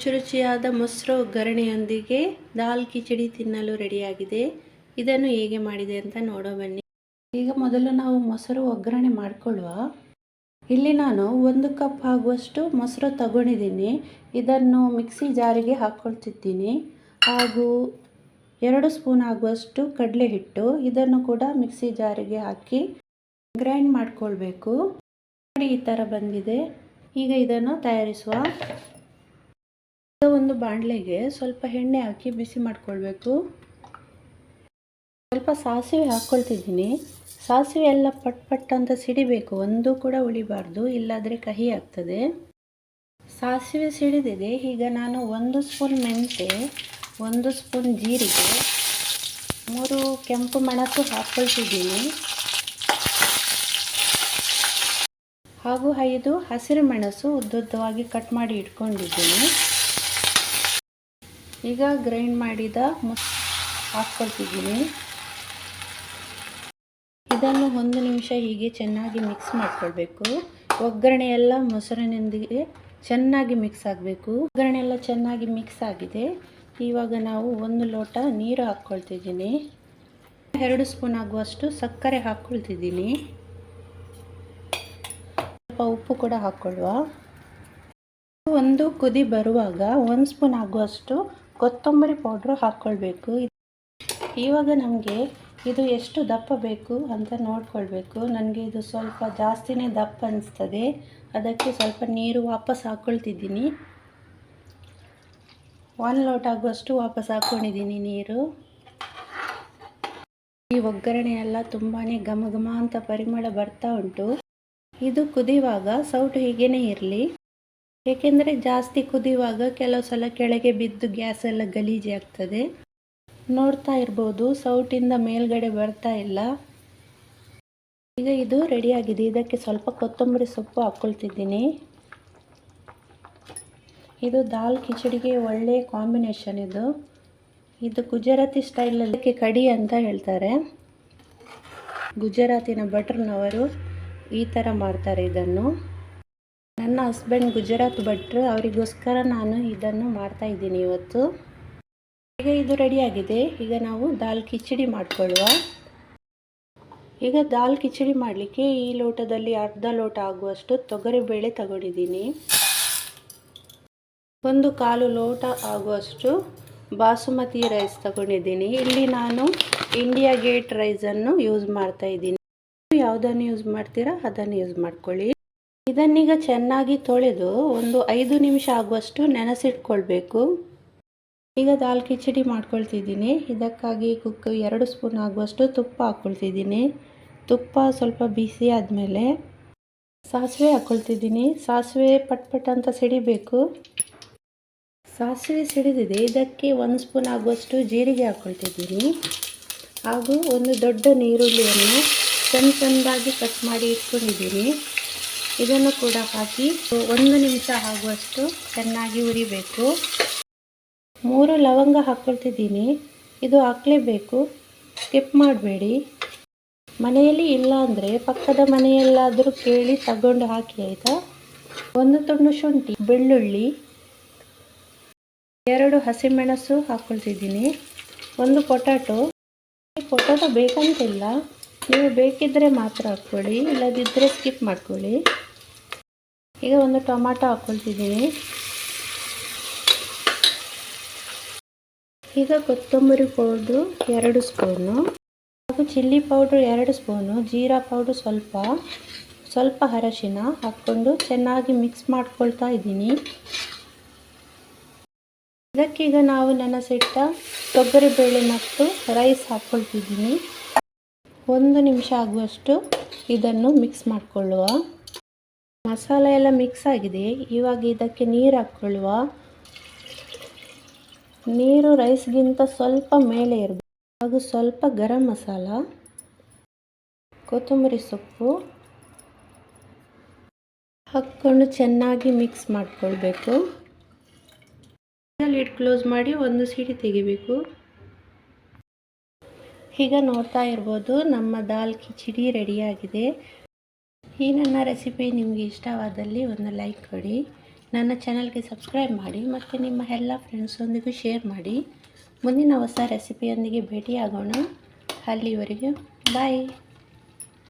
ರುಚಿ ರುಚಿಯಾದ ಮೊಸರು ಒಗ್ಗರಣೆಯೊಂದಿಗೆ ದಾಲ್ ಕಿಚಡಿ ತಿನ್ನಲು ರೆಡಿಯಾಗಿದೆ. ಇದನ್ನು ಹೇಗೆ ಮಾಡಿದೆ ಅಂತ ನೋಡೋ ಬನ್ನಿ. ಈಗ ಮೊದಲು ನಾವು ಮೊಸರು ಒಗ್ಗರಣೆ ಮಾಡಿಕೊಳ್ಳುವ. ಇಲ್ಲಿ ನಾನು ಒಂದು ಕಪ್ ಆಗುವಷ್ಟು ಮೊಸರು ತಗೊಂಡಿದ್ದೀನಿ. ಇದನ್ನು ಮಿಕ್ಸಿ ಜಾರಿಗೆ ಹಾಕ್ಕೊಳ್ತಿದ್ದೀನಿ ಹಾಗೂ ಎರಡು ಸ್ಪೂನ್ ಆಗುವಷ್ಟು ಕಡಲೆ ಹಿಟ್ಟು ಇದನ್ನು ಕೂಡ ಮಿಕ್ಸಿ ಜಾರಿಗೆ ಹಾಕಿ ಗ್ರೈಂಡ್ ಮಾಡಿಕೊಳ್ಬೇಕು. ನೋಡಿ ಈ ಥರ ಬಂದಿದೆ. ಈಗ ಇದನ್ನು ತಯಾರಿಸುವ. ಒಂದು ಬಾಣಲೆಗೆ ಸ್ವಲ್ಪ ಎಣ್ಣೆ ಹಾಕಿ ಬಿಸಿ ಮಾಡ್ಕೊಳ್ಬೇಕು. ಸ್ವಲ್ಪ ಸಾಸಿವೆ ಹಾಕ್ಕೊಳ್ತಿದ್ದೀನಿ ಸಾಸಿವೆ ಎಲ್ಲ ಪಟ್ ಪಟ್ ಅಂತ ಸಿಡಿಬೇಕು. ಒಂದು ಕೂಡ ಉಳಿಬಾರ್ದು, ಇಲ್ಲಾದರೆ ಕಹಿ ಆಗ್ತದೆ. ಸಾಸಿವೆ ಸಿಡಿದಿದೆ. ಈಗ ನಾನು ಒಂದು ಸ್ಪೂನ್ ಮೆಂತೆ, ಒಂದು ಸ್ಪೂನ್ ಜೀರಿಗೆ, ಮೂರು ಕೆಂಪು ಮೆಣಸು ಹಾಕ್ಕೊಳ್ತಿದ್ದೀನಿ ಹಾಗೂ ಐದು ಹಸಿರು ಮೆಣಸು ಉದ್ದುದ್ದವಾಗಿ ಕಟ್ ಮಾಡಿ ಇಟ್ಕೊಂಡಿದ್ದೀನಿ. ಈಗ ಗ್ರೈಂಡ್ ಮಾಡಿದ ಹಾಕ್ಕೊಳ್ತಿದ್ದೀನಿ. ಇದನ್ನು ಒಂದು ನಿಮಿಷ ಹೀಗೆ ಚೆನ್ನಾಗಿ ಮಿಕ್ಸ್ ಮಾಡಿಕೊಳ್ಬೇಕು. ಒಗ್ಗರಣೆ ಎಲ್ಲ ಮೊಸರಿನೊಂದಿಗೆ ಚೆನ್ನಾಗಿ ಮಿಕ್ಸ್ ಆಗಬೇಕು. ಒಗ್ಗರಣೆ ಎಲ್ಲ ಚೆನ್ನಾಗಿ ಮಿಕ್ಸ್ ಆಗಿದೆ. ಇವಾಗ ನಾವು ಒಂದು ಲೋಟ ನೀರು ಹಾಕ್ಕೊಳ್ತಿದ್ದೀನಿ. ಎರಡು ಸ್ಪೂನ್ ಆಗುವಷ್ಟು ಸಕ್ಕರೆ ಹಾಕ್ಕೊಳ್ತಿದ್ದೀನಿ. ಸ್ವಲ್ಪ ಉಪ್ಪು ಕೂಡ ಹಾಕ್ಕೊಳ್ಳುವ ಒಂದು ಕುದಿ ಬರುವಾಗ ಒಂದು ಸ್ಪೂನ್ ಆಗುವಷ್ಟು ಕೊತ್ತಂಬರಿ ಪೌಡ್ರು ಹಾಕ್ಕೊಳ್ಬೇಕು ಇವಾಗ ನಮಗೆ ಇದು ಎಷ್ಟು ದಪ್ಪ ಬೇಕು ಅಂತ ನೋಡ್ಕೊಳ್ಬೇಕು. ನನಗೆ ಇದು ಸ್ವಲ್ಪ ಜಾಸ್ತಿನೇ ದಪ್ಪ ಅನಿಸ್ತದೆ. ಅದಕ್ಕೆ ಸ್ವಲ್ಪ ನೀರು ವಾಪಸ್ ಹಾಕ್ಕೊಳ್ತಿದ್ದೀನಿ ಒಂದು ಲೋಟ ಆಗುವಷ್ಟು ವಾಪಸ್ ಹಾಕ್ಕೊಂಡಿದ್ದೀನಿ ನೀರು. ಈ ಒಗ್ಗರಣೆ ಎಲ್ಲ ತುಂಬಾ ಘಮ ಘಮ ಅಂತ ಪರಿಮಳ ಬರ್ತಾ ಉಂಟು. ಇದು ಕುದಿಯುವಾಗ ಸೌಟು ಹೀಗೇನೆ ಇರಲಿ. ಏಕೆಂದರೆ ಜಾಸ್ತಿ ಕುದಿಯುವಾಗ ಕೆಲವು ಸಲ ಕೆಳಗೆ ಬಿದ್ದು ಗ್ಯಾಸ್ ಎಲ್ಲ ಗಲೀಜಿ ಆಗ್ತದೆ. ನೋಡ್ತಾ ಇರ್ಬೋದು, ಸೌಟಿಂದ ಮೇಲ್ಗಡೆ ಬರ್ತಾ ಇಲ್ಲ. ಈಗ ಇದು ರೆಡಿಯಾಗಿದೆ. ಇದಕ್ಕೆ ಸ್ವಲ್ಪ ಕೊತ್ತಂಬರಿ ಸೊಪ್ಪು ಹಾಕ್ಕೊಳ್ತಿದ್ದೀನಿ ಇದು ದಾಲ್ ಕಿಚಡಿಗೆ ಒಳ್ಳೆಯ ಕಾಂಬಿನೇಷನ್ ಇದು. ಇದು ಗುಜರಾತಿ ಸ್ಟೈಲಲ್ಲಿ ಕಡಿ ಅಂತ ಹೇಳ್ತಾರೆ. ಗುಜರಾತಿನ ಭಟ್ರನವರು ಈ ಥರ ಮಾಡ್ತಾರೆ ಇದನ್ನು. ನನ್ನ ಹಸ್ಬೆಂಡ್ ಗುಜರಾತ್ ಭಟ್ರು, ಅವರಿಗೋಸ್ಕರ ನಾನು ಇದನ್ನು ಮಾಡ್ತಾ ಇದ್ದೀನಿ ಇವತ್ತು. ಈಗ ಇದು ರೆಡಿಯಾಗಿದೆ ಈಗ ನಾವು ದಾಲ್ ಕಿಚಡಿ ಮಾಡಿಕೊಳ್ಳುವ. ಈಗ ದಾಲ್ ಕಿಚಡಿ ಮಾಡಲಿಕ್ಕೆ ಈ ಲೋಟದಲ್ಲಿ ಅರ್ಧ ಲೋಟ ಆಗುವಷ್ಟು ತೊಗರಿಬೇಳೆ ತಗೊಂಡಿದ್ದೀನಿ. ಒಂದು ಕಾಲು ಲೋಟ ಆಗುವಷ್ಟು ಬಾಸುಮತಿ ರೈಸ್ ತಗೊಂಡಿದ್ದೀನಿ. ಇಲ್ಲಿ ನಾನು ಇಂಡಿಯಾ ಗೇಟ್ ರೈಸನ್ನು ಯೂಸ್ ಮಾಡ್ತಾ ಇದ್ದೀನಿ. ಯಾವುದನ್ನು ಯೂಸ್ ಮಾಡ್ತೀರಾ ಅದನ್ನು ಯೂಸ್ ಮಾಡ್ಕೊಳ್ಳಿ. ಇದನ್ನೀಗ ಚೆನ್ನಾಗಿ ತೊಳೆದು ಒಂದು ಐದು ನಿಮಿಷ ಆಗುವಷ್ಟು ನೆನೆಸಿಟ್ಕೊಳ್ಬೇಕು. ಈಗ ದಾಲ್ ಕಿಚಡಿ ಮಾಡ್ಕೊಳ್ತಿದ್ದೀನಿ. ಇದಕ್ಕಾಗಿ ಕುಕ್ ಎರಡು ಸ್ಪೂನ್ ಆಗುವಷ್ಟು ತುಪ್ಪ ಹಾಕ್ಕೊಳ್ತಿದ್ದೀನಿ. ತುಪ್ಪ ಸ್ವಲ್ಪ ಬಿಸಿ ಆದಮೇಲೆ ಸಾಸಿವೆ ಹಾಕ್ಕೊಳ್ತಿದ್ದೀನಿ. ಸಾಸಿವೆ ಪಟ್ ಪಟ್ ಅಂತ ಸಿಡಿಬೇಕು. ಸಾಸಿವೆ ಸಿಡಿದಿದೆ. ಇದಕ್ಕೆ ಒಂದು ಸ್ಪೂನ್ ಆಗುವಷ್ಟು ಜೀರಿಗೆ ಹಾಕ್ಕೊಳ್ತಿದ್ದೀನಿ. ಹಾಗೂ ಒಂದು ದೊಡ್ಡ ನೀರುಳ್ಳಿಯನ್ನು ಸಣ್ಣ ಸಣ್ಣದಾಗಿ ಕಟ್ ಮಾಡಿ ಇಟ್ಕೊಂಡಿದ್ದೀನಿ. ಇದನ್ನು ಕೂಡ ಹಾಕಿ ಒಂದು ನಿಮಿಷ ಆಗುವಷ್ಟು ಚೆನ್ನಾಗಿ ಉರಿಬೇಕು ಮೂರು ಲವಂಗ ಹಾಕ್ಕೊಳ್ತಿದ್ದೀನಿ. ಇದು ಹಾಕಲೇಬೇಕು. ಸ್ಕಿಪ್ ಮಾಡಬೇಡಿ. ಮನೆಯಲ್ಲಿ ಇಲ್ಲ ಅಂದರೆ ಪಕ್ಕದ ಮನೆಯಲ್ಲಾದರೂ ಕೇಳಿ ತಗೊಂಡು ಹಾಕಿ, ಆಯಿತಾ? ಒಂದು ತುಂಡು ಶುಂಠಿ, ಬೆಳ್ಳುಳ್ಳಿ, ಎರಡು ಹಸಿಮೆಣಸು ಹಾಕ್ಕೊಳ್ತಿದ್ದೀನಿ. ಒಂದು ಪೊಟ್ಯಾಟೊ ಪೊಟ್ಯಾಟೊ ಬೇಕಂತಿಲ್ಲ. ನೀವು ಬೇಕಿದ್ದರೆ ಮಾತ್ರ ಹಾಕ್ಕೊಳ್ಳಿ ಇಲ್ಲದಿದ್ದರೆ ಸ್ಕಿಪ್ ಮಾಡ್ಕೊಳ್ಳಿ. ಈಗ ಒಂದು ಟೊಮಾಟೊ ಹಾಕ್ಕೊಳ್ತಿದ್ದೀನಿ. ಈಗ ಕೊತ್ತಂಬರಿ ಪೌಡ್ರು ಎರಡು ಸ್ಪೂನು, ಹಾಗೂ ಚಿಲ್ಲಿ ಪೌಡ್ರು ಎರಡು ಸ್ಪೂನು, ಜೀರಾ ಪೌಡ್ರು ಸ್ವಲ್ಪ ಸ್ವಲ್ಪ ಅರಶಿನ ಹಾಕ್ಕೊಂಡು ಚೆನ್ನಾಗಿ ಮಿಕ್ಸ್ ಮಾಡ್ಕೊಳ್ತಾ ಇದ್ದೀನಿ. ಇದಕ್ಕೀಗ ನಾವು ನೆನೆಸಿಟ್ಟ ತೊಗರಿಬೇಳೆ ಮತ್ತು ರೈಸ್ ಹಾಕ್ಕೊಳ್ತಿದ್ದೀನಿ. ಒಂದು ನಿಮಿಷ ಆಗುವಷ್ಟು ಇದನ್ನು ಮಿಕ್ಸ್ ಮಾಡಿಕೊಳ್ಳುವ. ಮಸಾಲೆ ಎಲ್ಲ ಮಿಕ್ಸ್ ಆಗಿದೆ. ಇವಾಗ ಇದಕ್ಕೆ ನೀರು ಹಾಕ್ಕೊಳ್ಳುವ. ನೀರು ರೈಸ್ಗಿಂತ ಸ್ವಲ್ಪ ಮೇಲೆ ಇರಬೇಕು. ಹಾಗೂ ಸ್ವಲ್ಪ ಗರಂ ಮಸಾಲ, ಕೊತ್ತಂಬರಿ ಸೊಪ್ಪು ಹಾಕ್ಕೊಂಡು ಚೆನ್ನಾಗಿ ಮಿಕ್ಸ್ ಮಾಡಿಕೊಳ್ಬೇಕು. ಲೀಡ್ ಕ್ಲೋಸ್ ಮಾಡಿ ಒಂದು ಸೀಟಿ ತೆಗಿಬೇಕು. ಈಗ ನೋಡ್ತಾ ಇರ್ಬೋದು ನಮ್ಮ ದಾಲ್ ಕಿಚಡಿ ರೆಡಿಯಾಗಿದೆ. ಈ ನನ್ನ ರೆಸಿಪಿ ನಿಮಗೆ ಇಷ್ಟವಾದಲ್ಲಿ ಒಂದು ಲೈಕ್ ಕೊಡಿ. ನನ್ನ ಚಾನಲ್ಗೆ ಸಬ್ಸ್ಕ್ರೈಬ್ ಮಾಡಿ ಮತ್ತು ನಿಮ್ಮ ಎಲ್ಲ ಫ್ರೆಂಡ್ಸೊಂದಿಗೂ ಶೇರ್ ಮಾಡಿ. ಮುಂದಿನ ಹೊಸ ರೆಸಿಪಿಯೊಂದಿಗೆ ಭೇಟಿಯಾಗೋಣ. ಅಲ್ಲಿವರೆಗೂ ಬಾಯ್.